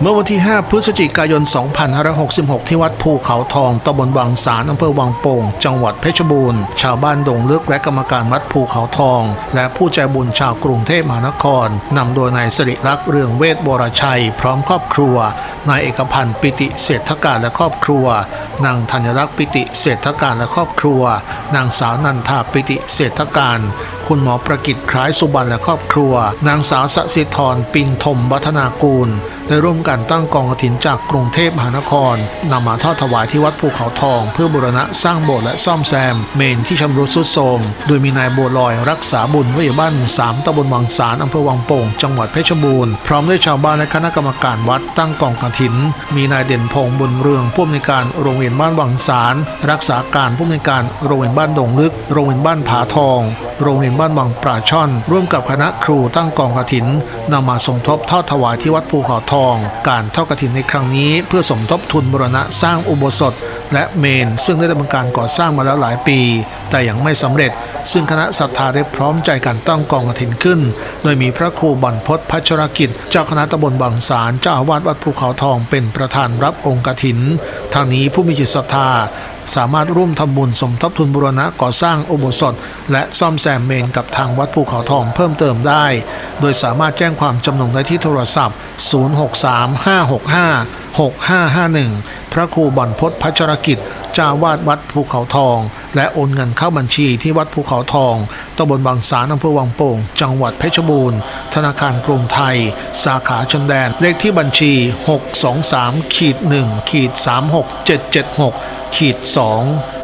เมื่อวันที่ 5 พฤศจิกายน 2566 ที่วัดภูเขาทองตำบลวังสารอำเภอวังโป่ง จังหวัดเพชรบูรณ์ ชาวบ้านดงลึกและกรรมการวัดภูเขาทอง และผู้ใจบุญชาวกรุงเทพมหานครนำโดยนายสิริรักษ์เรืองเวทบรชัย พร้อมครอบครัว นายเอกพันธ์ปิติเศรษฐการและครอบครัว นางธัญรักษ์ปิติเศรษฐการและครอบครัว นางสาวนันทาปิติเศรษฐการ คุณหมอประกิตคล้ายสุบรรณและครอบครัว นางสาวสสิธรปิงทมวัฒนากูล ได้ร่วมกันตั้งกองกฐินจากกรุงเทพมหานครนำมาทอดถวายที่วัดภูเขาทอง เพื่อบูรณะสร้างโบสถ์และซ่อมแซม เมนที่ชำรุดทรุดโทรมโดยมีนายบัวลอยรักษาบุญผู้ใหญ่บ้านหมู่สามตำบลวังสารอำเภอวังโป่งจังหวัดเพชรบูรณ์พร้อมด้วยชาวบ้านและคณะกรรมการวัดตั้งกองกฐิน มีนายเด่นพงษ์บุญเรืองผู้อำนวยการโรงเรียนบ้านวังสาร รักษาการผู้อำนวยการโรงเรียนบ้านดงลึก โรงเรียนบ้านผาทอง โรงเรียนบ้านวังปราช่อน ร่วมกับคณะครูตั้งกองกฐินนำมาสมทบทอดถวายที่วัดภูเขาทอง การทอดกฐินในครั้งนี้ เพื่อสมทบทุนบรณะสร้างอุโบสถ และเมน ซึ่งได้ดำเนินการก่อสร้างมาแล้วหลายปี แต่ยังไม่สำเร็จ ซึ่งคณะศรัทธาได้พร้อมใจกันตั้งกองกฐินขึ้น โดยมีพระครูบรรพตพัชรกิจ เจ้าคณะตำบลบางสารเจ้าอาวาสวัดภูเขาทองเป็นประธานรับองค์กฐิน ทางนี้ผู้มีจิตศรัทธาสามารถร่วมทำบุญสมทบทุนบูรณะก่อสร้างอุโบสถ และซ่อมแซมเมนกับทางวัดภูเขาทองเพิ่มเติมได้ โดยสามารถแจ้งความจำนงได้ที่โทรศัพท์ 0635656551 พระครูบรรพตพัชรกิจเจ้าวาดวัดภูเขาทอง และโอนเงินเข้าบัญชีที่วัดภูเขาทองตำบลบางสารอำเภอวังโป่ง จังหวัดเพชรบูรณ์ ธนาคารกรุงไทย สาขาชนแดน เลขที่บัญชี 623